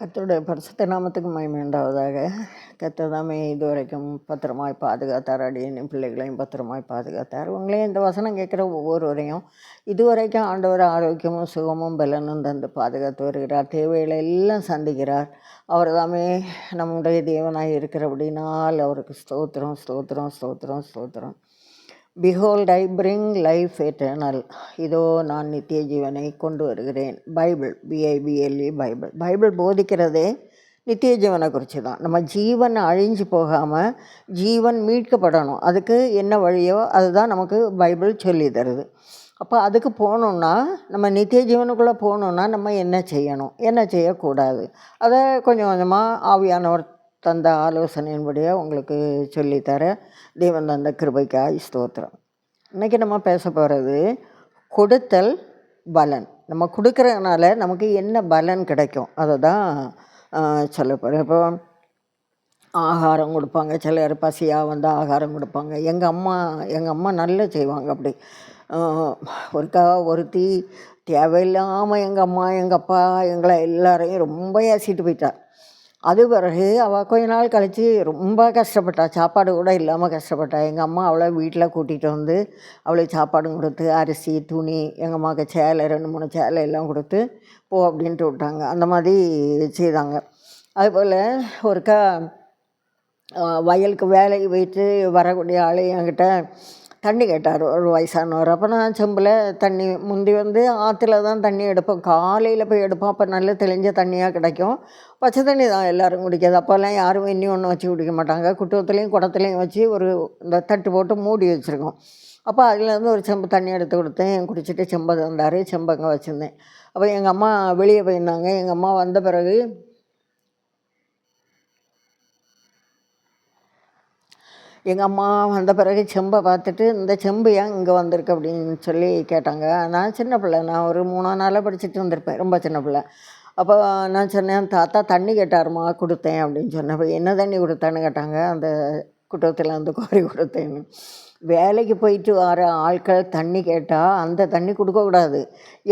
கத்தருடைய பரிசுத்த நாமத்துக்கு மயமேண்டாவதாக உண்டாவதாக. இதுவரைக்கும் பத்திரமாய் பாதுகாத்தார். அடியின் பிள்ளைகளையும் பத்திரமாய் பாதுகாத்தார். உங்களையும் இந்த வசனம் கேட்குற ஒவ்வொருவரையும் இதுவரைக்கும் ஆண்டவர் ஆரோக்கியமும் சுகமும் பலனும் தந்து பாதுகாத்து வருகிறார். தேவைகளை எல்லாம் சந்திக்கிறார். அவர் தாமே நம்முடைய இருக்கிற அப்படினால் அவருக்கு ஸ்தோத்திரம் ஸ்தோத்திரம் ஸ்தோத்திரம் ஸ்தோத்திரம். Behold I bring life eternal இதோ நான் நித்திய ஜீவனை கொண்டு வருகிறேன். Bible B I B L E Bible Bible போதிக்கிறதே நித்திய ஜீவனை குறித்து தான். நம்ம ஜீவன் அழிஞ்சு போகாமல் ஜீவன் மீட்கப்படணும். அதுக்கு என்ன வழியோ அதுதான் நமக்கு பைபிள் சொல்லி தருது. அப்போ அதுக்கு போகணுன்னா நம்ம நித்திய ஜீவனுக்குள்ளே போகணுன்னா நம்ம என்ன செய்யணும்? என்ன செய்யக்கூடாது? அதை கொஞ்சம் கொஞ்சமாக ஆவியானவர் தந்த ஆலோசனையின்படியாக உங்களுக்கு சொல்லித்தரேன் தேவன் தந்த கிருபைக்காய் ஸ்தோத்திரம். இன்றைக்கி நம்ம பேச போகிறது கொடுத்தல் பலன். நம்ம கொடுக்குறதுனால நமக்கு என்ன பலன் கிடைக்கும்? அதை தான் சொல்ல போகிறேன் இப்போ ஆகாரம் கொடுப்பாங்க. சிலர் பசியாக வந்து ஆகாரம் கொடுப்பாங்க. எங்கள் அம்மா எங்கள் அம்மா நல்லா செய்வாங்க அப்படி. ஒருக்கா ஒருத்தி தேவையில்லாமல் எங்கள் அம்மா எங்கள் அப்பா எங்களை எல்லாரையும் ரொம்ப ஏசிட்டு போயிட்டார் அது பிறகு அவள் கொஞ்ச நாள் கழித்து ரொம்ப கஷ்டப்பட்டா. சாப்பாடு கூட இல்லாமல் கஷ்டப்பட்டா. எங்கள் அம்மா அவளை வீட்டில் கூட்டிகிட்டு வந்து அவளுக்கு சாப்பாடும் கொடுத்து அரிசி துணி எங்கள் அம்மாவுக்கு சேலை ரெண்டு மூணு சேலை எல்லாம் கொடுத்து போ அப்படின்ட்டு விட்டாங்க. அந்த மாதிரி செய்தாங்க. அதுபோல் ஒருக்கா வயலுக்கு வேலைக்கு போயிட்டு வரக்கூடிய ஆள் என்கிட்ட தண்ணி கேட்டார் ஒரு வயசானவர். அப்போ நான் செம்பில் தண்ணி முந்தி வந்து ஆற்றுல தான் தண்ணி எடுப்போம். காலையில் போய் எடுப்போம். அப்போ நல்ல தெளிஞ்ச தண்ணியாக கிடைக்கும். பச்சை தண்ணி தான் எல்லோரும் குடிக்கிறது. அப்போல்லாம் யாரும் இன்னும் ஒன்று வச்சு குடிக்க மாட்டாங்க. குட்டத்துலேயும் குடத்துலேயும் வச்சு ஒரு இந்த தட்டு போட்டு மூடி வச்சுருக்கோம். அப்போ அதுலேருந்து ஒரு செம்பு தண்ணி எடுத்து கொடுத்தேன். குடிச்சிட்டு செம்பை தந்தார். செம்பங்க வச்சுருந்தேன். அப்போ எங்கள் அம்மா வெளியே போயிருந்தாங்க. எங்கள் அம்மா வந்த பிறகு எங்கள் அம்மா வந்த பிறகு செம்பை பார்த்துட்டு இந்த செம்பு ஏன் இங்கே வந்திருக்கு? அப்படின்னு சொல்லி கேட்டாங்க. நான் சின்ன பிள்ளை. நான் ஒரு மூணா நாளாக படிச்சுட்டு வந்திருப்பேன். ரொம்ப சின்ன பிள்ளை. அப்போ நான் சொன்னேன் தாத்தா தண்ணி கேட்டாருமா கொடுத்தேன். அப்படின்னு சொன்னேன். என்ன தண்ணி கொடுத்தான்னு? கேட்டாங்க. அந்த குட்டத்தில் அந்த கோரி கொடுத்தேன்னு. வேலைக்கு போயிட்டு வர ஆட்கள் தண்ணி கேட்டால் அந்த தண்ணி கொடுக்கக்கூடாது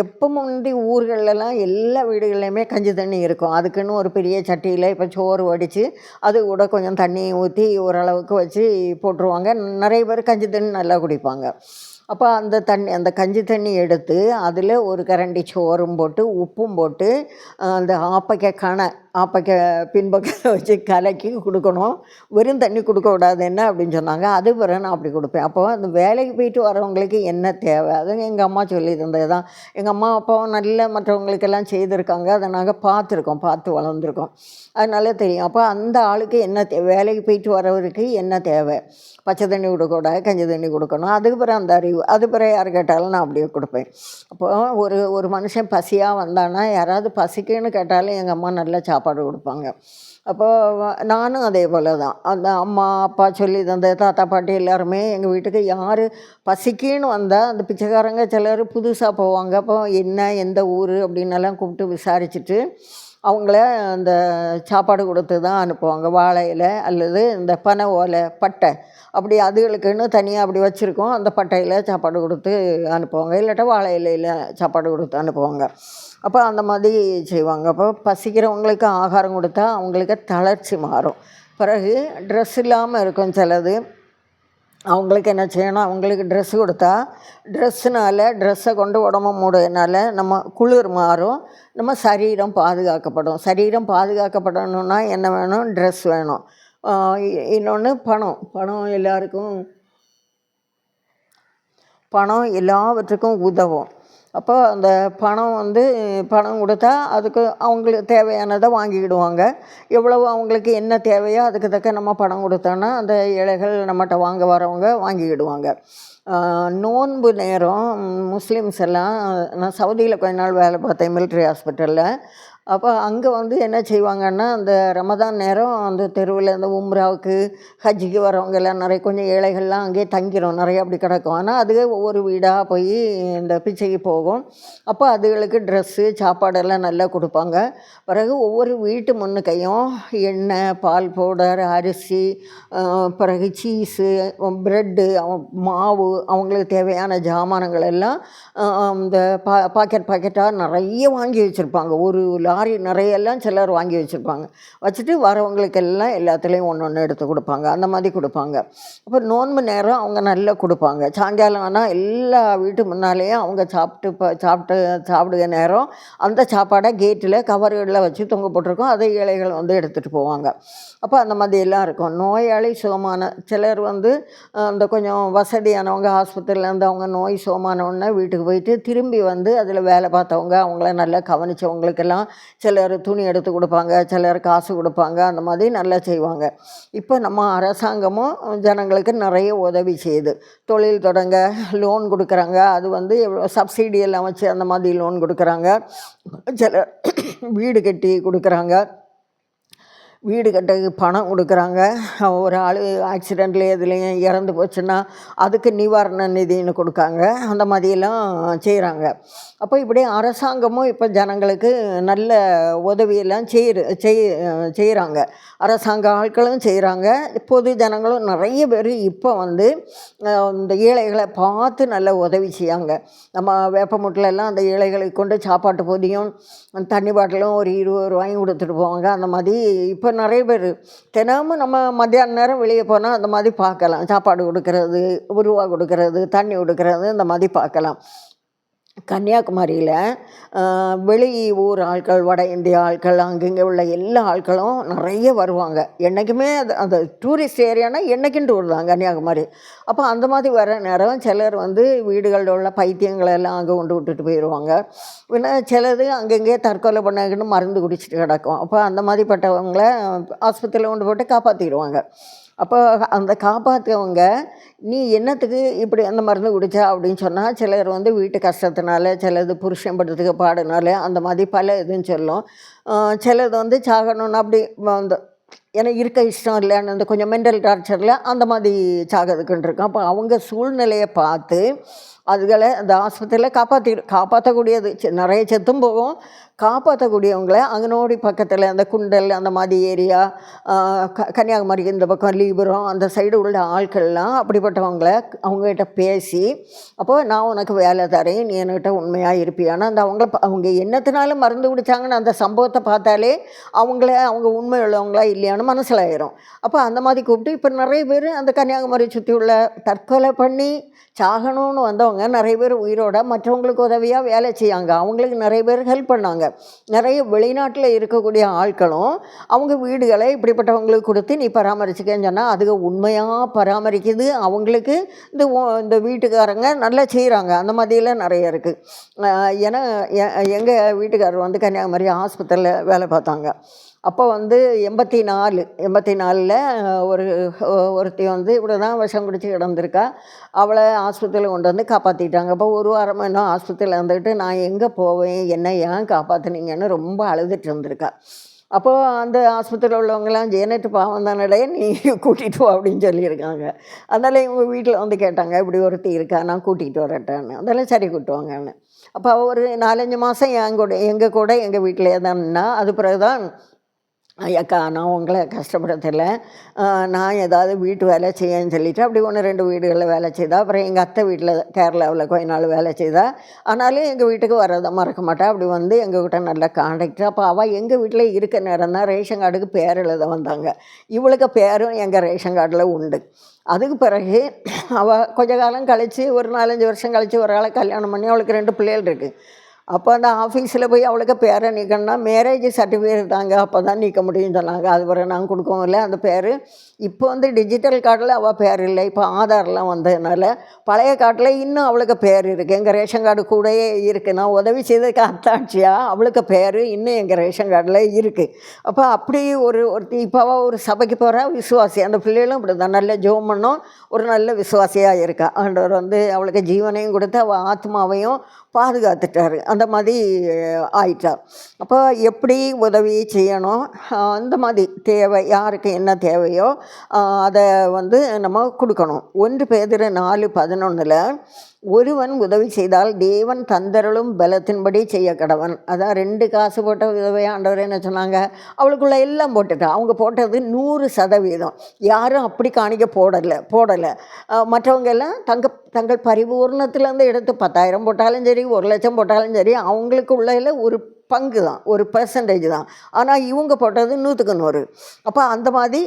எப்போ முந்தி ஊர்களெல்லாம் எல்லா வீடுகள்லையுமே கஞ்சி தண்ணி இருக்கும். அதுக்குன்னு ஒரு பெரிய சட்டியில் இப்போ சோறு வடித்து அது கூட கொஞ்சம் தண்ணி ஊற்றி ஓரளவுக்கு வச்சு போட்டுருவாங்க. நிறைய பேர் கஞ்சி தண்ணி நல்லா குடிப்பாங்க. அப்போ அந்த தண்ணி அந்த கஞ்சி தண்ணி எடுத்து அதில் ஒரு கரண்டி சோறும் போட்டு உப்பும் போட்டு அந்த ஆப்பைக்க கணை ஆப்பைக்க பின்பக்கத்தில் வச்சு கலக்கி கொடுக்கணும். வெறும் தண்ணி கொடுக்கக்கூடாது என்ன அப்படின்னு சொன்னாங்க. அது பிறகு நான் அப்படி கொடுப்பேன். அப்போ அந்த வேலைக்கு போயிட்டு வரவங்களுக்கு என்ன தேவை? அது எங்கள் அம்மா சொல்லி தந்தது தான் எங்கள் அம்மா அப்பாவும் நல்ல மற்றவங்களுக்கெல்லாம் செய்திருக்காங்க. அதை நாங்கள் பார்த்துருக்கோம் பார்த்து வளர்ந்துருக்கோம். அதனால தெரியும். அப்போ அந்த ஆளுக்கு என்ன தேவை வேலைக்கு போயிட்டு வரவருக்கு என்ன தேவை? பச்சை தண்ணி கொடுக்கக்கூடாது கஞ்சி தண்ணி கொடுக்கணும். அதுக்கு பிறகு அந்த அறிவு அது பிறகு யார் கேட்டாலும் நான் அப்படியே கொடுப்பேன். அப்போ ஒரு ஒரு மனுஷன் பசியாக வந்தானா யாராவது பசிக்குன்னு கேட்டாலும் எங்கள் அம்மா நல்ல சாப்பாடு கொடுப்பாங்க. அப்போ நானும் அதே போல் தான். அந்த அம்மா அப்பா சொல்லி தந்த தாத்தா பாட்டி எல்லாருமே எங்கள் வீட்டுக்கு யார் பசிக்குன்னு வந்தால் அந்த பிச்சைக்காரங்க சிலர் புதுசாக போவாங்க. அப்போ என்ன எந்த ஊர் அப்படின்னு எல்லாம் கூப்பிட்டு விசாரிச்சுட்டு அவங்கள அந்த சாப்பாடு கொடுத்து தான் அனுப்புவாங்க. வாழை இலை அல்லது இந்த பனை ஓலை பட்டை அப்படி அதுகளுக்குன்னு தனியாக அப்படி வச்சுருக்கோம். அந்த பட்டையில் சாப்பாடு கொடுத்து அனுப்புவாங்க. இல்லாட்டா வாழை இலையில் சாப்பாடு கொடுத்து அனுப்புவாங்க. அப்போ அந்த மாதிரி செய்வாங்க. அப்போ பசிக்கிறவங்களுக்கு ஆகாரம் கொடுத்தா அவங்களுக்கு தளர்ச்சி மாறும். பிறகு ட்ரெஸ் இல்லாமல் இருக்கும் சிலது. அவங்களுக்கு என்ன செய்யணும்? அவங்களுக்கு ட்ரெஸ் கொடுத்தா ட்ரெஸ்ஸுனால ட்ரெஸ்ஸை கொண்டு உடம்பு மூடுறதுனால நம்ம குளிர் மாறும். நம்ம சரீரம் பாதுகாக்கப்படும். சரீரம் பாதுகாக்கப்படணும்னா என்ன வேணும்? ட்ரெஸ் வேணும். இன்னொன்று பணம். பணம் எல்லாருக்கும் பணம் எல்லாவற்றுக்கும் உதவும். அப்போ அந்த பணம் வந்து பணம் கொடுத்தா அதுக்கு அவங்களுக்கு தேவையானதை வாங்கிக்கிடுவாங்க. எவ்வளவு அவங்களுக்கு என்ன தேவையோ அதுக்கு தக்க நம்ம பணம் கொடுத்தோன்னா அந்த ஏழைகள் நம்மகிட்ட வாங்க வரவங்க வாங்கிக்கிடுவாங்க. நோன்பு நேரம் முஸ்லீம்ஸ் எல்லாம் நான் சவுதியில் கொஞ்ச நாள் வேலை பார்த்தேன் மிலிட்ரி ஹாஸ்பிட்டலில் அப்போ அங்கே வந்து என்ன செய்வாங்கன்னா அந்த ரமதான் நேரம் அந்த தெருவில் இந்த உம்ராவுக்கு ஹஜ்ஜிக்கு வரவங்க எல்லாம் நிறைய கொஞ்சம் ஏழைகள்லாம் அங்கேயே தங்கிரும் நிறைய அப்படி கிடக்கும். ஆனால் அதுவே ஒவ்வொரு வீடாக போய் இந்த பிச்சைக்கு போகும். அப்போ அதுகளுக்கு ட்ரெஸ்ஸு சாப்பாடெல்லாம் நல்லா கொடுப்பாங்க. பிறகு ஒவ்வொரு வீட்டு முன்னுக்கையும் எண்ணெய் பால் பவுடர் அரிசி பிறகு சீஸு ப்ரெட்டு மாவு அவங்களுக்கு தேவையான ஜாமானங்கள் எல்லாம் இந்த பா பாக்கெட் பாக்கெட்டாக நிறைய வாங்கி வச்சுருப்பாங்க. ஒரு லாரி நிறைய எல்லாம் சிலர் வாங்கி வச்சுருப்பாங்க. வச்சுட்டு வரவங்களுக்கு எல்லாம் எல்லாத்துலேயும் ஒன்று ஒன்று எடுத்து கொடுப்பாங்க. அந்த மாதிரி கொடுப்பாங்க. அப்போ நோன்பு நேரம் அவங்க நல்லா கொடுப்பாங்க. சாயங்காலம் ஆனால் எல்லா வீட்டு முன்னாலேயும் அவங்க சாப்பிட்டு இப்போ சாப்பிட்டு சாப்பிடுற நேரம் அந்த சாப்பாடை கேட்டில் கவர்களில் வச்சு தொங்க போட்டிருக்கோம். அதை ஏழைகள் வந்து எடுத்துகிட்டு போவாங்க. அப்போ அந்த மாதிரி எல்லாம் இருக்கும். நோயாளி சுகமான சிலர் வந்து அந்த கொஞ்சம் வசதியானவங்க ஆஸ்பத்திரியில் அவங்க நோய் சுகமானவுடனே வீட்டுக்கு போயிட்டு திரும்பி வந்து அதில் வேலை பார்த்தவங்க அவங்கள நல்லா கவனிச்சவங்களுக்கெல்லாம் சிலர் துணி எடுத்து கொடுப்பாங்க சிலர் காசு கொடுப்பாங்க அந்த மாதிரி நல்லா செய்வாங்க. இப்போ நம்ம அரசாங்கமும் ஜனங்களுக்கு நிறைய உதவி செய்யுது. தொழில் தொடங்க லோன் கொடுக்குறாங்க. அது வந்து சப்சிடி எல்லாம் வச்சு அந்த மாதிரி லோன் கொடுக்குறாங்க. சில வீடு கட்டி கொடுக்குறாங்க. வீடு கட்டுறதுக்கு பணம் கொடுக்குறாங்க. ஒரு ஆள் ஆக்சிடெண்ட்டில் எதுலேயும் இறந்து போச்சுன்னா அதுக்கு நிவாரண நிதின்னு கொடுக்காங்க. அந்த மாதிரியெல்லாம் செய்கிறாங்க அப்போ இப்படி அரசாங்கமும் இப்போ ஜனங்களுக்கு நல்ல உதவியெல்லாம் செய்கிற செய் செய்கிறாங்க அரசாங்க ஆட்களும் செய்கிறாங்க. பொது ஜனங்களும் நிறைய பேர் இப்போ வந்து இந்த ஏழைகளை பார்த்து நல்ல உதவி செய்யாங்க நம்ம வேப்பமுட்டிலெல்லாம் அந்த ஏழைகளை கொண்டு சாப்பாட்டு பொதியும் தண்ணி பாட்டிலும் ஒரு இருபது ரூபாயும் கொடுத்துட்டு போவாங்க. அந்த மாதிரி இப்போ நிறைய பேர் தினமும் நம்ம மத்தியான நேரம் வெளியே போனால் அந்த மாதிரி பார்க்கலாம். சாப்பாடு கொடுக்கறது ஒரு ரூபா கொடுக்கறது தண்ணி கொடுக்கறது இந்த மாதிரி பார்க்கலாம். கன்னியாகுமரியில் வெளி ஊர் ஆட்கள் வட இந்திய ஆட்கள் அங்கங்கே உள்ள எல்லா ஆட்களும் நிறைய வருவாங்க. என்றைக்குமே அது அந்த டூரிஸ்ட் ஏரியானா என்றைக்கும் டூர் தான் கன்னியாகுமரி. அப்போ அந்த மாதிரி வர நேரம் சிலர் வந்து வீடுகளில் உள்ள பைத்தியங்களை எல்லாம் அங்கே கொண்டு விட்டுட்டு போயிடுவாங்க பின்ன சிலது அங்கங்கே தற்கொலை பண்ணாங்கன்னு மருந்து குடிச்சிட்டு கிடக்கும். அப்போ அந்த மாதிரிப்பட்டவங்கள ஆஸ்பத்திரியில் கொண்டு போட்டு காப்பாற்றிடுவாங்க அப்போ அந்த காப்பாற்றவங்க நீ என்னத்துக்கு இப்படி அந்த மருந்து குடிச்சா? அப்படின்னு சொன்னால் சிலர் வந்து வீட்டு கஷ்டத்தினால சிலது புருஷன் படுறதுக்கு பாடுனால அந்த மாதிரி பல இதுன்னு சொல்லும். சிலது வந்து சாகணும்னு அப்படி அந்த எனக்கு இருக்க இஷ்டம் இல்லைன்னு அந்த கொஞ்சம் மென்டல் டார்ச்சரில் அந்த மாதிரி சாகிறதுக்குன்னு இருக்கும் அப்போ அவங்க சூழ்நிலையை பார்த்து அதுகளை அந்த ஆஸ்பத்திரியில் காப்பாற்றி காப்பாற்றக்கூடியது நிறைய செத்தும் போகும். காப்பாற்றக்கூடியவங்கள அங்கனோடி பக்கத்தில் அந்த குண்டல் அந்த மாதிரி ஏரியா க கன்னியாகுமரி இந்த பக்கம் லீபுரம் அந்த சைடு உள்ள ஆட்கள்லாம் அப்படிப்பட்டவங்கள அவங்ககிட்ட பேசி அப்போ நான் உனக்கு வேலை தரேன் நீ என்கிட்ட உண்மையாக இருப்பியானா அந்த அவங்கள அவங்க என்னத்தினாலும் மருந்து குடித்தாங்கன்னு அந்த சம்பவத்தை பார்த்தாலே அவங்கள அவங்க உண்மை உள்ளவங்களா இல்லையானு மனசிலாயிரும். அப்போ அந்த மாதிரி கூப்பிட்டு இப்போ நிறைய பேர் அந்த கன்னியாகுமரி சுற்றி உள்ள தற்கொலை பண்ணி சாகணும்னு வந்தவங்க நிறைய பேர் உயிரோட மற்றவங்களுக்கு உதவியாக வேலை செய்யாங்க. அவங்களுக்கு நிறைய பேர் ஹெல்ப் பண்ணாங்க. நிறைய வெளிநாட்டில் இருக்கக்கூடிய ஆட்களும் அவங்க வீடுகளை இப்படிப்பட்டவங்களுக்கு கொடுத்து நீ பராமரிச்சுக்கன்னு சொன்னால் அதுக்கு உண்மையாக பராமரிக்குது. அவங்களுக்கு இந்த ஓ- இந்த வீட்டுக்காரங்க நல்லா செய்கிறாங்க அந்த மாதிரியெல்லாம் நிறைய இருக்குது ஏன்னா எங்கள் வீட்டுக்காரர் வந்து கன்னியாகுமரி ஆஸ்பத்திரியில் வேலை பார்த்தாங்க. அப்போ வந்து எண்பத்தி நாலு எண்பத்தி நாலில் ஒரு ஒருத்தி வந்து இப்படி தான் விஷம் குடிச்சு கிடந்திருக்கா. அவளை ஆஸ்பத்திரியில் கொண்டு வந்து காப்பாற்றிட்டாங்க அப்போ ஒரு வாரம் இன்னும் ஆஸ்பத்திரியில் இருந்துக்கிட்டு நான் எங்கே போவேன்? என்ன ஏன் காப்பாற்றுனீங்கன்னு ரொம்ப அழுதுட்டு இருந்திருக்கா. அப்போது அந்த ஆஸ்பத்திரியில் உள்ளவங்கலாம் ஜேனட்டு பாவம் தானடே நீ கூட்டிகிட்டு போ அப்படின்னு சொல்லியிருக்காங்க. அதனால் இவங்க வீட்டில் வந்து கேட்டாங்க இப்படி ஒருத்தி இருக்கா? நான் கூட்டிகிட்டு வரட்டான்னு. அதெல்லாம் சரி கூட்டுவாங்கன்னு அப்போ ஒரு நாலஞ்சு மாதம் என் கூட எங்கள் கூட எங்கள் வீட்டிலே தான்னா அது பிறகு தான் ஐயாக்கா நான் உங்களை கஷ்டப்படுத்தல. நான் ஏதாவது வீட்டு வேலை செய்யன்னு சொல்லிட்டு அப்படி ஒன்று ரெண்டு வீடுகளில் வேலை செய்தா அப்புறம் எங்கள் அத்தை வீட்டில் கேரளாவில் கொஞ்ச நாள் வேலை செய்தா ஆனாலும் எங்கள் வீட்டுக்கு வரதை மறக்க மாட்டா. அப்படி வந்து எங்ககிட்ட நல்ல காண்டாக்ட் அப்போ அவள் எங்கள் வீட்டில் இருக்க நேரம் தான் ரேஷன் கார்டுக்கு பேர் எழுத வந்தாங்க. இவளுக்கு பேரும் எங்கள் ரேஷன் கார்டில் உண்டு. அதுக்கு பிறகு அவள் கொஞ்ச காலம் கழித்து ஒரு நாலஞ்சு வருஷம் கழித்து ஒரு ஆளை கல்யாணம் பண்ணி அவளுக்கு ரெண்டு பிள்ளைகள் இருக்குது அப்போ அந்த ஆஃபீஸில் போய் அவளுக்கு பேரை நிற்கணும்னா மேரேஜ் சர்டிஃபிகேட் தாங்க. அப்போ தான் நீக்க முடியும்னு சொன்னாங்க. அது வரை நாங்கள் கொடுக்கவும் இல்லை. அந்த பேர் இப்போ வந்து டிஜிட்டல் கார்டில் அவள் பேர் இல்லை. இப்போ ஆதார்லாம் வந்ததுனால பழைய கார்டில் இன்னும் அவளுக்கு பேர் இருக்குது எங்கள் ரேஷன் கார்டு கூடயே இருக்குது நான் உதவி செய்ததுக்கு அத்தாட்சியாக அவளுக்கு பேர் இன்னும் எங்கள் ரேஷன் கார்டில் இருக்குது அப்போ அப்படி ஒரு ஒருத்தி இப்போ அவள் ஒரு சபைக்கு போகிறா விசுவாசி. அந்த பிள்ளைகளும் இப்படி தான். நல்ல ஜோம் பண்ணும். ஒரு நல்ல விசுவாசியாக இருக்கா. ஆண்டவர் வந்து அவளுக்கு ஜீவனையும் கொடுத்து அவள் ஆத்மாவையும் பாதுகாத்துட்டாரு. அந்த மாதிரி ஆயிட்டார் அப்போ எப்படி உதவி செய்யணும்? அந்த மாதிரி தேவை யாருக்கு என்ன தேவையோ அதை வந்து நம்ம கொடுக்கணும். ஒன்று பேதிர நாலு பதினொன்றில் ஒருவன் உதவி செய்தால் தேவன் தந்தருளும் பலத்தின்படி செய்ய கடவன் அதான் ரெண்டு காசு போட்ட உதவி ஆண்டவர் என்ன சொன்னாங்க? அவளுக்குள்ள எல்லாம் போட்டுட்டான். அவங்க போட்டது நூறு சதவீதம். யாரும் அப்படி காணிக்க போடலை போடலை. மற்றவங்க எல்லாம் தங்க தங்கள் பரிபூர்ணத்துலேருந்து எடுத்து பத்தாயிரம் போட்டாலும் சரி ஒரு லட்சம் போட்டாலும் சரி அவங்களுக்கு உள்ள ஒரு பங்கு தான் ஒரு பர்சன்டேஜ் தான். ஆனால் இவங்க போட்டது நூற்றுக்கு நூறு. அப்போ அந்த மாதிரி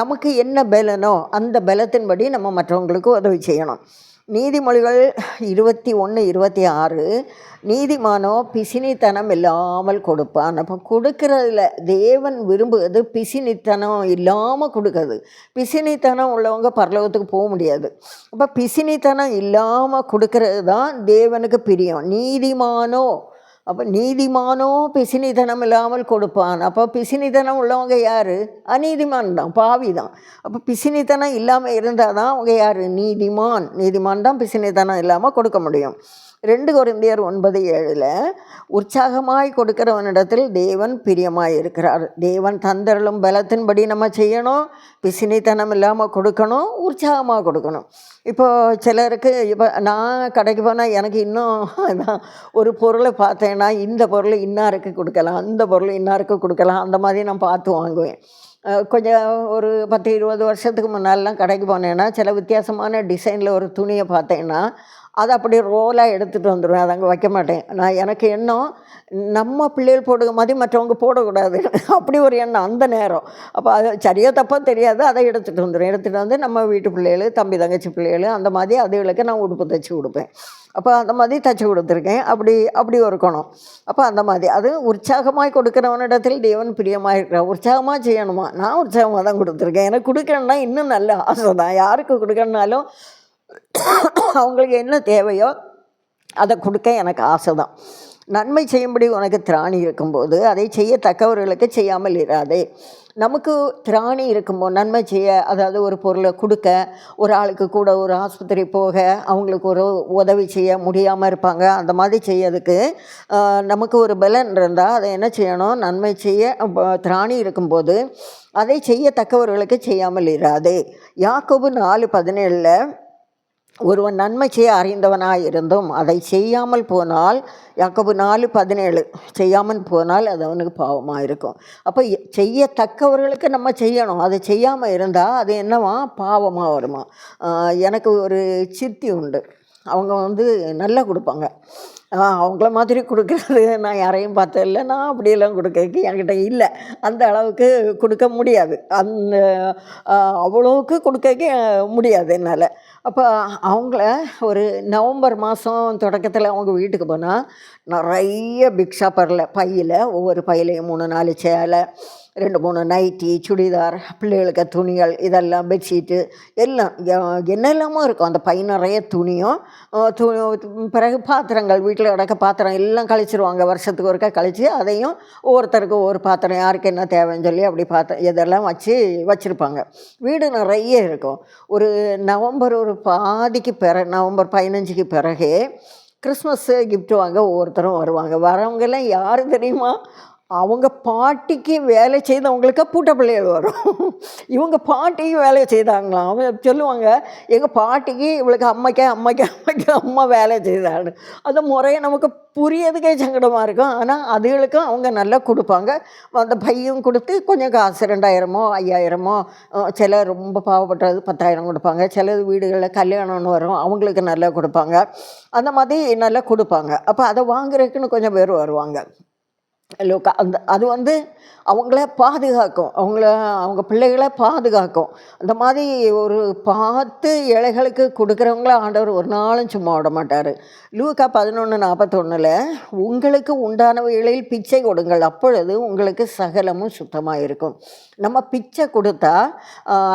நமக்கு என்ன பலனோ அந்த பலத்தின்படி நம்ம மற்றவங்களுக்கு உதவி செய்யணும். நீதிமொழிகள் இருபத்தி ஒன்று இருபத்தி ஆறு நீதிமானோ பிசினித்தனம் இல்லாமல் கொடுப்பான் அப்போ கொடுக்கறதுல தேவன் விரும்புவது பிசினித்தனம் இல்லாமல் கொடுக்கறது. பிசினித்தனம் உள்ளவங்க பரலோகத்துக்கு போக முடியாது. அப்போ பிசினித்தனம் இல்லாமல் கொடுக்கறது தான் தேவனுக்கு பிரியம். நீதிமானோ அப்போ நீதிமானோ பிசினித்தனம் இல்லாமல் கொடுப்பான். அப்போ பிசினித்தனம் உள்ளவங்க யார்? அநீதிமான் தான் பாவி தான். அப்போ பிசினித்தனம் இல்லாமல் இருந்தால் தான் அவங்க யார்? நீதிமான். நீதிமான் தான் பிசினித்தனம் இல்லாமல் கொடுக்க முடியும். ரெண்டு கொரிந்தியர் ஒன்பது ஏழில் உற்சாகமாய் கொடுக்கிறவனிடத்தில் தேவன் பிரியமாய் இருக்கிறார். தேவன் தந்தரலும் பலத்தின்படி நம்ம செய்யணும் பிசினித்தனம் இல்லாமல் கொடுக்கணும் உற்சாகமாக கொடுக்கணும். இப்போ சிலருக்கு இப்போ நான் கடைக்கு போனால் எனக்கு இன்னும் நான் ஒரு பொருளை பார்த்தேன்னா இந்த பொருள் இன்னாருக்கு கொடுக்கலாம் அந்த பொருள் இன்னாருக்கு கொடுக்கலாம் அந்த மாதிரி நான் பார்த்து வாங்குவேன். கொஞ்சம் ஒரு பத்து இருபது வருஷத்துக்கு முன்னாலெலாம் கடைக்கு போனேன்னா சில வித்தியாசமான டிசைனில் ஒரு துணியை பார்த்தேன்னா அதை அப்படி ரோலாக எடுத்துகிட்டு வந்துடுவேன் அதை அங்கே வைக்க மாட்டேன். நான் எனக்கு எண்ணம் நம்ம பிள்ளைகள் போடுற மாதிரி மற்றவங்க போடக்கூடாது. அப்படி ஒரு எண்ணம் அந்த நேரம். அப்போ அது சரியோ தப்போ தெரியாது. அதை எடுத்துகிட்டு வந்துடும் எடுத்துகிட்டு வந்து நம்ம வீட்டு பிள்ளைகள் தம்பி தங்கச்சி பிள்ளைகள் அந்த மாதிரி அதுகளுக்கு நான் உடுப்பு தைச்சி கொடுப்பேன் அப்போ அந்த மாதிரி தைச்சி கொடுத்துருக்கேன். அப்படி அப்படி ஒரு குணம். அப்போ அந்த மாதிரி. அது உற்சாகமாக கொடுக்குறவனிடத்தில் தேவன் பிரியமாக இருக்கிறார். உற்சாகமாக செய்யணுமா? நான் உற்சாகமாக தான் கொடுத்துருக்கேன். எனக்கு கொடுக்கணுன்னா இன்னும் நல்ல ஆசை தான். யாருக்கு கொடுக்கணுனாலும் அவங்களுக்கு என்ன தேவையோ அதை கொடுக்க எனக்கு ஆசை தான் நன்மை செய்யும்படி உனக்கு திராணி இருக்கும்போது அதை செய்யத்தக்கவர்களுக்கு செய்யாமல் இராதே. நமக்கு திராணி இருக்கும்போது நன்மை செய்ய அதாவது ஒரு பொருளை கொடுக்க ஒரு ஆளுக்கு கூட ஒரு ஆஸ்பத்திரி போக அவங்களுக்கு ஒரு உதவி செய்ய முடியாமல் இருப்பாங்க. அந்த மாதிரி செய்யறதுக்கு நமக்கு ஒரு பலன் இருந்தால் அதை என்ன செய்யணும்? நன்மை செய்ய திராணி இருக்கும்போது அதை செய்யத்தக்கவர்களுக்கு செய்யாமல் இராது. யாக்கோபு நாலு பதினேழில் ஒருவன் நன்மை செய்ய அறிந்தவனாக இருந்தும் அதை செய்யாமல் போனால் யாக்கோபு நாலு பதினேழு செய்யாமல் போனால் அது அவனுக்கு பாவமாக இருக்கும் அப்போ எ- செய்யத்தக்கவர்களுக்கு நம்ம செய்யணும். அதை செய்யாமல் இருந்தால் அது என்னவா? பாவமாக வருமா? எனக்கு ஒரு சித்தி உண்டு. அவங்க வந்து நல்லா கொடுப்பாங்க. அவங்கள மாதிரி கொடுக்குறது நான் யாரையும் பார்த்ததில்ல. நான் அப்படியெல்லாம் கொடுக்கறதுக்கு என்கிட்ட இல்லை. அந்த அளவுக்கு கொடுக்க முடியாது. அந்த அவ்வளோவுக்கு கொடுக்க முடியாது என்னால். அப்போ அவங்கள ஒரு நவம்பர் மாதம் தொடக்கத்தில் அவங்க வீட்டுக்கு போனால் நிறைய பிக் ஷாப்பரில் பையில் ஒவ்வொரு பையிலையும் மூணு நாலு சேலை ரெண்டு மூணு நைட்டி சுடிதார் பிள்ளைகளுக்கு துணிகள் இதெல்லாம் பெட்ஷீட்டு எல்லாம் என்னெல்லாமோ இருக்கும். அந்த பை நிறைய துணியும் து பிறகு பாத்திரங்கள் வீட்டில் கிடக்க பாத்திரம் எல்லாம் கழிச்சிருவாங்க. வருஷத்துக்கு ஒருக்கா கழித்து அதையும் ஒவ்வொருத்தருக்கு ஒவ்வொரு பாத்திரம் யாருக்கு என்ன தேவைன்னு சொல்லி அப்படி பாத்திரம் இதெல்லாம் வச்சு வச்சுருப்பாங்க. வீடு நிறைய இருக்கும். ஒரு நவம்பர் ஒரு பாதிக்கு பிற நவம்பர் பதினஞ்சுக்கு பிறகு கிறிஸ்மஸ் கிஃப்ட் வாங்க ஒவ்வொருத்தரும் வருவாங்க. வரவங்கெல்லாம் யார் தெரியுமா? அவங்க பாட்டிக்கு வேலை செய்தவங்களுக்கு பூட்ட பிள்ளைகள் வரும். இவங்க பாட்டிக்கு வேலை செய்தாங்களாம். அவங்க சொல்லுவாங்க எங்கள் பாட்டிக்கு இவளுக்கு அம்மைக்கே அம்மைக்கே அம்மைக்கே அம்மா வேலை செய்தான்னு அந்த முறையை நமக்கு புரியதுக்கே சங்கடமாக இருக்கும். ஆனால் அதுகளுக்கும் அவங்க நல்லா கொடுப்பாங்க. அந்த பையும் கொடுத்து கொஞ்சம் காசு ரெண்டாயிரமோ ஐயாயிரமோ சில ரொம்ப பாவப்பட்டது பத்தாயிரம் கொடுப்பாங்க. சில வீடுகளில் கல்யாணம்னு வரும் அவங்களுக்கு நல்லா கொடுப்பாங்க. அந்த மாதிரி நல்லா கொடுப்பாங்க. அப்போ அதை வாங்குறதுக்குன்னு கொஞ்சம் பேர் வருவாங்க. லோக்கா அந்த அது வந்து அவங்கள பாதுகாக்கும். அவங்கள அவங்க பிள்ளைகளை பாதுகாக்கும். அந்த மாதிரி ஒரு பார்த்து ஏழைகளுக்கு கொடுக்குறவங்கள ஆண்டவர் ஒரு நாளும் சும்மா விட மாட்டார். லூக்கா பதினொன்று நாற்பத்தொன்னில் உங்களுக்கு உண்டானவைகளில் பிச்சை கொடுங்கள். அப்பொழுது உங்களுக்கு சகலமும் சுத்தமாக இருக்கும் நம்ம பிச்சை கொடுத்தா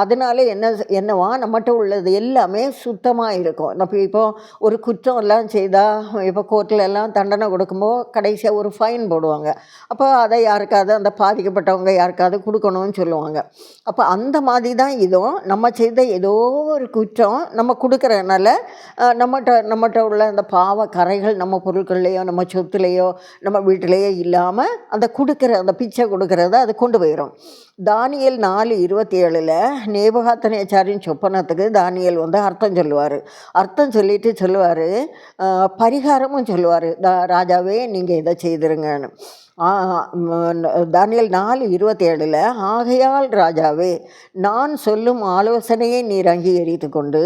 அதனால என்ன என்னவா? நம்மகிட்ட உள்ளது எல்லாமே சுத்தமாக இருக்கும் நம்ம இப்போ ஒரு குற்றம் எல்லாம் செய்தால் இப்போ கோர்ட்டில் எல்லாம் தண்டனை கொடுக்கும்போது கடைசியாக ஒரு ஃபைன் போடுவாங்க. அப்போ அதை யாருக்காவது அந்த பாதிக்கப்பட்டவங்க யாருக்காவது கொடுக்கணும்னு சொல்லுவாங்க. அப்போ அந்த மாதிரி தான் இதுவும் நம்ம செய்த ஏதோ ஒரு குற்றம் நம்ம கொடுக்குறதுனால நம்மகிட்ட நம்மகிட்ட உள்ள அந்த பாவ கரைகள் நம்ம பொருட்கள்லையோ நம்ம சொத்துலேயோ நம்ம வீட்டிலேயோ இல்லாமல் அந்த கொடுக்குற அந்த பிச்சை கொடுக்கறத அது கொண்டு போயிடும் தானியல் நாலு இருபத்தி ஏழில் நேபகாத்தனேச்சாரின் சொப்பனத்துக்கு தானியல் வந்து அர்த்தம் சொல்லுவார். அர்த்தம் சொல்லிட்டு சொல்லுவார். பரிகாரமும் சொல்லுவார். தா ராஜாவே நீங்கள் இதை செய்திருங்கன்னு. தானியல் நாலு இருபத்தி ஏழில் ஆகையால் ராஜாவே நான் சொல்லும் ஆலோசனையை நீர் அங்கீகரித்து கொண்டு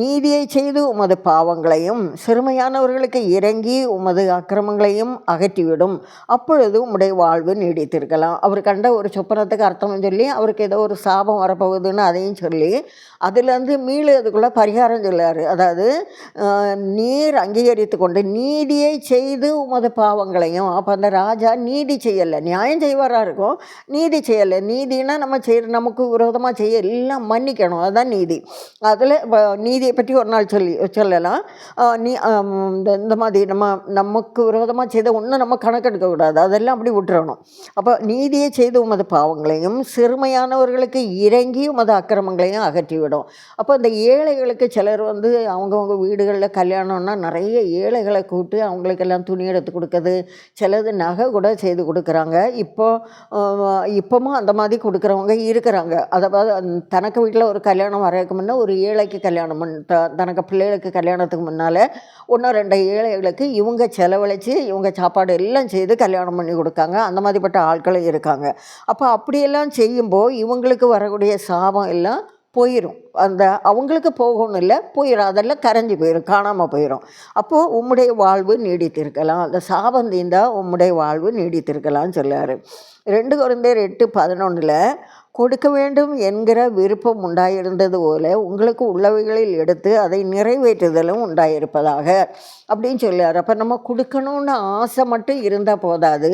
நீதியை செய்து உமது பாவங்களையும் சிறுமையானவர்களுக்கு இறங்கி உமது அக்கிரமங்களையும் அகற்றிவிடும். அப்பொழுது உம்முடைய வாழ்வு நீடித்திருக்கலாம். அவர் கண்ட ஒரு சொப்பனத்துக்கு அர்த்தம் சொல்லி அவருக்கு ஏதோ ஒரு சாபம் வரப்போகுதுன்னு அதையும் சொல்லி அதுலேருந்து மீளுறதுக்குள்ளே பரிகாரம் சொல்லார் அதாவது நீர் அங்கீகரித்து கொண்டு நீதியை செய்து உமது பாவங்களையும் அப்போ அந்த ராஜா நீதி செய்யலை. நியாயம் செய்வாராக இருக்கும்? நீதி செய்யலை. நீதினா நம்ம செய்கிற நமக்கு விரோதமாக செய்ய எல்லாம் மன்னிக்கணும். அதுதான் நீதி. அதில் நீதியை பற்றி ஒரு நாள் சொல்லி சொல்லலாம். நீ இந்த இந்த மாதிரி நம்ம நமக்கு விரோதமாக செய்த ஒன்றும் நம்ம கணக்கெடுக்கக்கூடாது அதெல்லாம் அப்படி விட்டுறணும். அப்போ நீதியை செய்து உமது பாவங்களையும் சிறுமையானவர்களுக்கு இறங்கி உமது அக்கிரமங்களையும் அகற்றிவிடும். அப்போ இந்த ஏழைகளுக்கு சிலர் வந்து அவங்கவுங்க வீடுகளில் கல்யாணம்னா நிறைய ஏழைகளை கூப்பிட்டு அவங்களுக்கெல்லாம் துணி எடுத்து கொடுக்குறது சிலது நகை கூட செய்து கொடுக்குறாங்க. இப்போ இப்போமும் அந்த மாதிரி கொடுக்குறவங்க இருக்கிறாங்க. அதாவது தனக்கு வீட்டில் ஒரு கல்யாணம் வரதுக்கு முன்னே ஒரு ஏழைக்கு கல்யாணம் பண்ண த தனக்கு பிள்ளைகளுக்கு கல்யாணத்துக்கு முன்னால் ஒன்று ரெண்டு ஏழைகளுக்கு இவங்க செலவழித்து இவங்க சாப்பாடு எல்லாம் செய்து கல்யாணம் பண்ணி கொடுக்காங்க. அந்த மாதிரிப்பட்ட ஆட்களும் இருக்காங்க. அப்போ அப்படியெல்லாம் செய்யும்போது இவங்களுக்கு வரக்கூடிய சாபம் எல்லாம் போயிடும் அந்த அவங்களுக்கு போகணும் இல்லை போயிடும் அதெல்லாம் கரைஞ்சி போயிடும் காணாமல் போயிடும் அப்போது உம்முடைய வாழ்வு நீடித்திருக்கலாம். அந்த சாபம் தீந்தால் உம்முடைய வாழ்வு நீடித்திருக்கலாம்னு சொல்லார். ரெண்டு குழந்தையர் எட்டு பதினொன்றில் கொடுக்க வேண்டும் என்கிற விருப்பம் உண்டாயிருந்தது போல உங்களுக்கு உள்ளவைகளில் எடுத்து அதை நிறைவேற்றுதலும் உண்டாயிருப்பதாக அப்படின்னு சொல்லுவார். அப்போ நம்ம கொடுக்கணும்னு ஆசை மட்டும் இருந்தால் போதாது.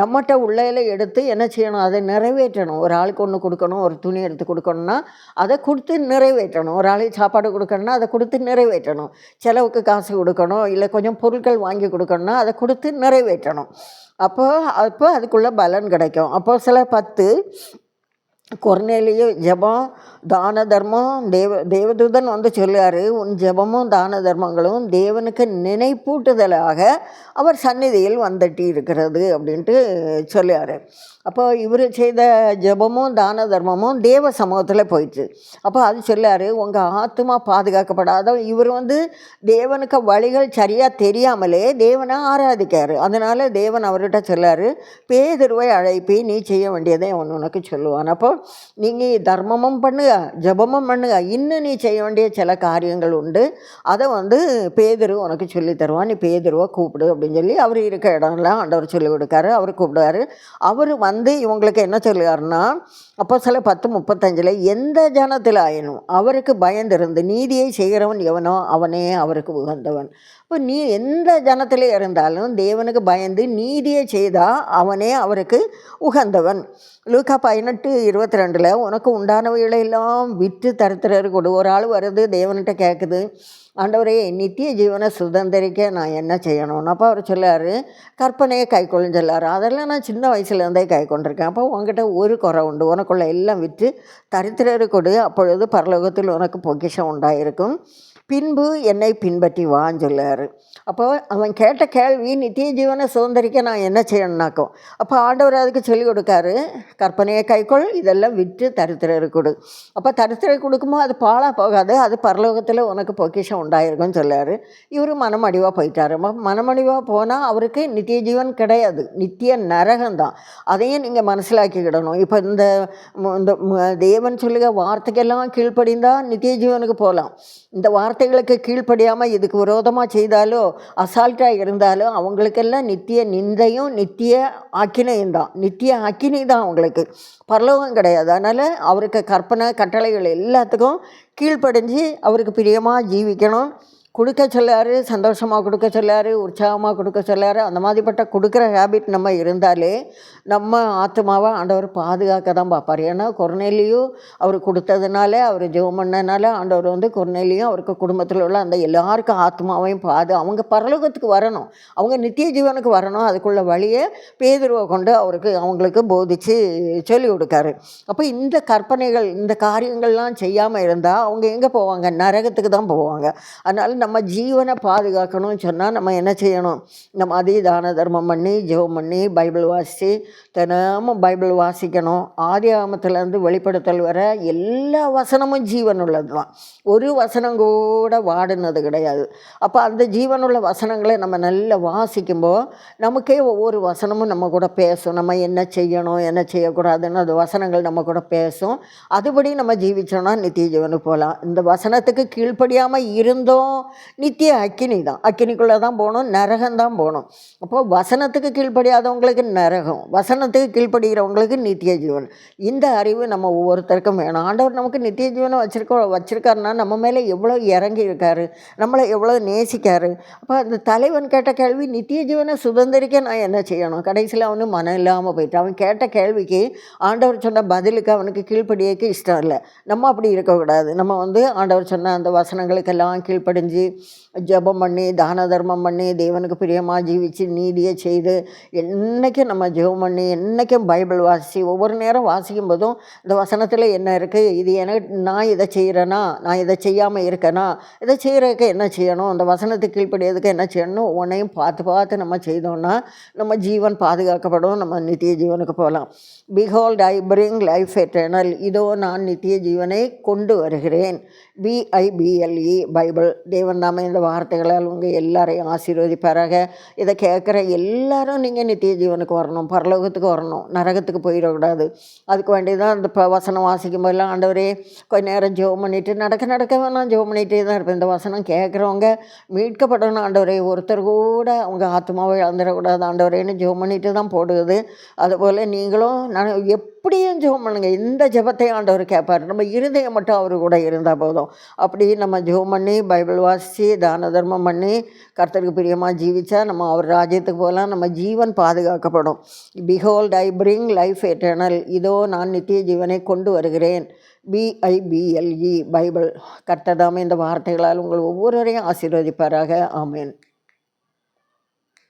நம்மகிட்ட உள்ளையில் எடுத்து என்ன செய்யணும்? அதை நிறைவேற்றணும். ஒரு ஆளுக்கு ஒன்று கொடுக்கணும் ஒரு துணி எடுத்து கொடுக்கணும்னா அதை கொடுத்து நிறைவேற்றணும். ஒரு ஆளுக்கு சாப்பாடு கொடுக்கணும்னா அதை கொடுத்து நிறைவேற்றணும். செலவுக்கு காசு கொடுக்கணும் இல்லை கொஞ்சம் பொருட்கள் வாங்கி கொடுக்கணும்னா அதை கொடுத்து நிறைவேற்றணும். அப்போ அப்போ அதுக்குள்ளே பலன் கிடைக்கும். அப்போ சில பத்து கொர்நேலியு ஜெபம் தான தர்மம் தேவ தேவதூதன் வந்து சொல்லுவார் உன் ஜெபமும் தான தர்மங்களும் தேவனுக்கு நினைப்பூட்டுதலாக அவர் சந்நிதியில் வந்துட்டு இருக்கிறது அப்படின்ட்டு சொல்லுவார். அப்போ இவர் செய்த ஜெபமும் தான தர்மமும் தேவ சமூகத்தில் போயிடுச்சு. அப்போ அது சொல்லார் உங்கள் ஆத்மா பாதுகாக்கப்படாத இவர் வந்து தேவனுக்கு வழிகள் சரியாக தெரியாமலே தேவனை ஆராதிக்கார். அதனால் தேவன் அவர்கிட்ட சொல்லார் பேதுருவை அழைப்பி நீ செய்ய வேண்டியதை அவன் உனக்கு சொல்லுவான். அப்போ நீங்கள் தர்மமும் பண்ணுங்க ஜெபமும் பண்ணுங்க. இன்னும் நீ செய்ய வேண்டிய சில காரியங்கள் உண்டு. அதை வந்து பேதுரு உனக்கு சொல்லி தருவான். நீ பேதுருவை கூப்பிடு அப்படின்னு சொல்லி அவர் இருக்க இடம்லாம் ஆண்டவர் சொல்லி கொடுக்காரு. அவர் கூப்பிடுவார். அவர் வந்து வந்து இவங்களுக்கு என்ன சொல்லுவாருன்னா அப்போ சில பத்து முப்பத்தஞ்சில் எந்த ஜனத்தில் ஆயினும் அவருக்கு பயந்திருந்து நீதியை செய்கிறவன் எவனோ அவனே அவருக்கு உகந்தவன். இப்போ நீ எந்த ஜனத்தில் இருந்தாலும் தேவனுக்கு பயந்து நீதியை செய்தால் அவனே அவருக்கு உகந்தவன். லூக்கா பதினெட்டு இருபத்தி ரெண்டில் உனக்கு உண்டானவைகளை எல்லாம் விற்று தருத்திரர் கொடு ஒரு ஆள் வருது தேவன்கிட்ட கேட்குது. ஆண்டவரே நித்திய ஜீவனை சுதந்திரிக்க நான் என்ன செய்யணும்னு அப்போ அவர் சொல்லார் கற்பனையை கை கொள்ளுன்னு சொல்லார். அதெல்லாம் நான் சின்ன வயசுலேருந்தே கை கொண்டிருக்கேன். அப்போ உங்ககிட்ட ஒரு குறை உண்டு. உனக்குள்ள எல்லாம் விற்று தரித்திரரு கொடு. அப்பொழுது பரலோகத்தில் உனக்கு பொக்கிஷம் உண்டாயிருக்கும். பின்பு என்னை பின்பற்றி வான்னு சொல்லார். அப்போ அவன் கேட்ட கேள்வி நித்திய ஜீவனை சுதந்திரிக்க நான் என்ன செய்யணும்னாக்கோ? அப்போ ஆண்டவர் அதுக்கு சொல்லிக் கொடுக்காரு கற்பனையை கைக்கொள் இதெல்லாம் விற்று தரித்திரர் கொடு. அப்போ தரித்திரர் கொடுக்கும்போது அது பாழாக போகாது அது பரலோகத்தில் உனக்கு பொக்கிஷம் உண்டாயிருக்கும்னு சொல்லார். இவர் மனமடிவாக போயிட்டாரு. மனமடிவாக போனால் அவருக்கு நித்திய ஜீவன் கிடையாது. நித்திய நரகம்தான் அதையும் நீங்கள் மனசிலாக்கிக்கிடணும். இப்போ இந்த தேவன் சொல்லுகிற வார்த்தைக்கெல்லாம் கீழ்ப்படிந்தால் நித்திய ஜீவனுக்கு போகலாம். இந்த வார்த்தை வார்த்தைகளுக்கு கீழ்ப்படியாமல் இதுக்கு விரோதமாக செய்தாலோ அசால்ட்டாக இருந்தாலோ அவங்களுக்கெல்லாம் நித்திய நிந்தையும் நித்திய ஆக்கினையும் தான். நித்திய அக்கினி தான் அவங்களுக்கு. பரலோகம் கிடையாது. அதனால் அவருக்கு கற்பனை கட்டளைகள் எல்லாத்துக்கும் கீழ்ப்படிஞ்சு அவருக்கு பிரியமாக ஜீவிக்கணும். கொடுக்க சொல்லாரு சந்தோஷமாக கொடுக்க சொல்லாரு உற்சாகமாக கொடுக்க சொல்லார் அந்த மாதிரிப்பட்ட கொடுக்குற ஹேபிட் நம்ம இருந்தாலே நம்ம ஆத்மாவை ஆண்டவர் பாதுகாக்க தான் பார்ப்பார். ஏன்னா கொர்நேலியும் அவர் கொடுத்ததுனால அவர் ஜெபம் பண்ணனால ஆண்டவர் வந்து கொர்நேலியும் அவருக்கு குடும்பத்தில் உள்ள அந்த எல்லாருக்கும் ஆத்மாவையும் பாது அவங்க பரலோகத்துக்கு வரணும். அவங்க நித்திய ஜீவனுக்கு வரணும். அதுக்குள்ள வழியை பேதுருவை கொண்டு அவருக்கு அவங்களுக்கு போதிச்சு சொல்லி கொடுக்காரு. அப்போ இந்த கற்பனைகள் இந்த காரியங்கள்லாம் செய்யாமல் இருந்தால் அவங்க எங்கே போவாங்க? நரகத்துக்கு தான் போவாங்க. அதனால் நம்ம ஜீவனை பாதுகாக்கணும்னு சொன்னால் நம்ம என்ன செய்யணும்? நம்ம அதே தான தர்மம் பண்ணி ஜெபம் பண்ணி பைபிள் வாசித்து தினமும் பைபிள் வாசிக்கணும். ஆதி ஆமத்துலேருந்து வெளிப்படுத்தல் வர எல்லா வசனமும் ஜீவன் உள்ளது தான் ஒரு வசனம் கூட வாடினது கிடையாது. அப்போ அந்த ஜீவனுள்ள வசனங்களை நம்ம நல்லா வாசிக்கும்போது நமக்கே ஒவ்வொரு வசனமும் நம்ம கூட பேசும். நம்ம என்ன செய்யணும் என்ன செய்யக்கூடாதுன்னு அது வசனங்கள் நம்ம கூட பேசும். அதுபடி நம்ம ஜீவிச்சோன்னா நித்திய ஜீவனுக்கு போகலாம். இந்த வசனத்துக்கு கீழ்ப்படியாமல் இருந்தோம் நித்திய அக்கினி தான். அக்கினிக்குள்ளே தான் போகணும் நரகம் தான் போகணும். அப்போது வசனத்துக்கு கீழ்ப்படியாதவங்களுக்கு நரகம் வசனத்துக்கு கீழ்ப்படுகிறவங்களுக்கு நித்திய ஜீவன். இந்த அறிவு நம்ம ஒவ்வொருத்தருக்கும் வேணும். ஆண்டவர் நமக்கு நித்திய ஜீவனை வச்சிருக்க வச்சுருக்காருன்னா நம்ம மேலே எவ்வளோ இறங்கி இருக்காரு நம்மளை எவ்வளோ நேசிக்காரு. அப்போ அந்த தலைவன் கேட்ட கேள்வி நித்திய ஜீவனை சுதந்திரிக்க நான் என்ன செய்யணும்? கடைசியில் அவனு மனம் இல்லாமல் போயிட்டான். அவன் கேட்ட கேள்விக்கு ஆண்டவர் சொன்ன பதிலுக்கு அவனுக்கு கீழ்ப்படியக்கு இஷ்டம் இல்லை. நம்ம அப்படி இருக்கக்கூடாது. நம்ம வந்து ஆண்டவர் சொன்ன அந்த வசனங்களுக்கெல்லாம் கீழ்ப்படிஞ்சு ஜெபம் பண்ணி தான தர்மம் பண்ணி தேவனுக்கு பிரியமாக ஜீவிச்சு நீதியை செய்து என்னைக்கும் நம்ம ஜெபம் பண்ணி என்னைக்கும் பைபிள் வாசித்து ஒவ்வொரு நேரம் வாசிக்கும் போதும் இந்த வசனத்தில் என்ன இருக்குது இது எனக்கு நான் இதை செய்கிறேனா நான் இதை செய்யாமல் இருக்கேனா? இதை செய்கிறதுக்கு என்ன செய்யணும்? அந்த வசனத்துக்கு கீழ்ப்படியதுக்கு என்ன செய்யணும்? ஒன்றையும் பார்த்து பார்த்து நம்ம செய்தோம்னா நம்ம ஜீவன் பாதுகாக்கப்படும். நம்ம நித்திய ஜீவனுக்கு போகலாம். Behold I bring life eternal இதோ நான் நித்திய ஜீவனை கொண்டு வருகிறேன். பிஐபிஎல்இ பைபிள் தேவன் நாம இந்த வார்த்தைகளால் உங்கள் எல்லாரையும் ஆசீர்வதிப்பாராக. இதை கேட்குற எல்லாரும் நீங்கள் நித்திய ஜீவனுக்கு வரணும் பரலோகத்துக்கு வரணும் நரகத்துக்கு போயிடக்கூடாது. அதுக்கு வேண்டி தான் இந்த இப்போ வசனம் வாசிக்கும் போதெல்லாம் ஆண்டவரே கொஞ்ச நேரம் ஜெபம் பண்ணிவிட்டு நடக்க நடக்க வேணாம் ஜெபம் பண்ணிகிட்டே தான் இருப்பேன். இந்த வசனம் கேட்குறவங்க மீட்கப்படணும் ஆண்டவரே. ஒருத்தர் கூட அவங்க ஆத்மாவை இழந்துடக்கூடாது. ஆண்டவரேன்னு ஜெபம் பண்ணிட்டு தான் போடுது அதுபோல் நீங்களும் நான் எப்படியும் ஜெபம் பண்ணுங்க. இந்த ஜெபத்தை ஆண்டவர் கேட்பார் நம்ம இருதயம் மட்டும் அவர் கூட இருந்தால் போதும். அப்படி நம்ம ஜெபம் பண்ணி பைபிள் வாசித்து தான தர்மம் பண்ணி கர்த்தருக்கு பிரியமாக ஜீவிச்சா நம்ம அவர் ராஜ்யத்துக்கு போகலாம். நம்ம ஜீவன் பாதுகாக்கப்படும். Behold I bring life eternal இதோ நான் நித்திய ஜீவனை கொண்டு வருகிறேன். B I B L E Bible. கர்த்ததாமே இந்த வார்த்தைகளால் உங்கள் ஒவ்வொருவரையும் ஆசீர்வதிப்பாராக. ஆமேன்.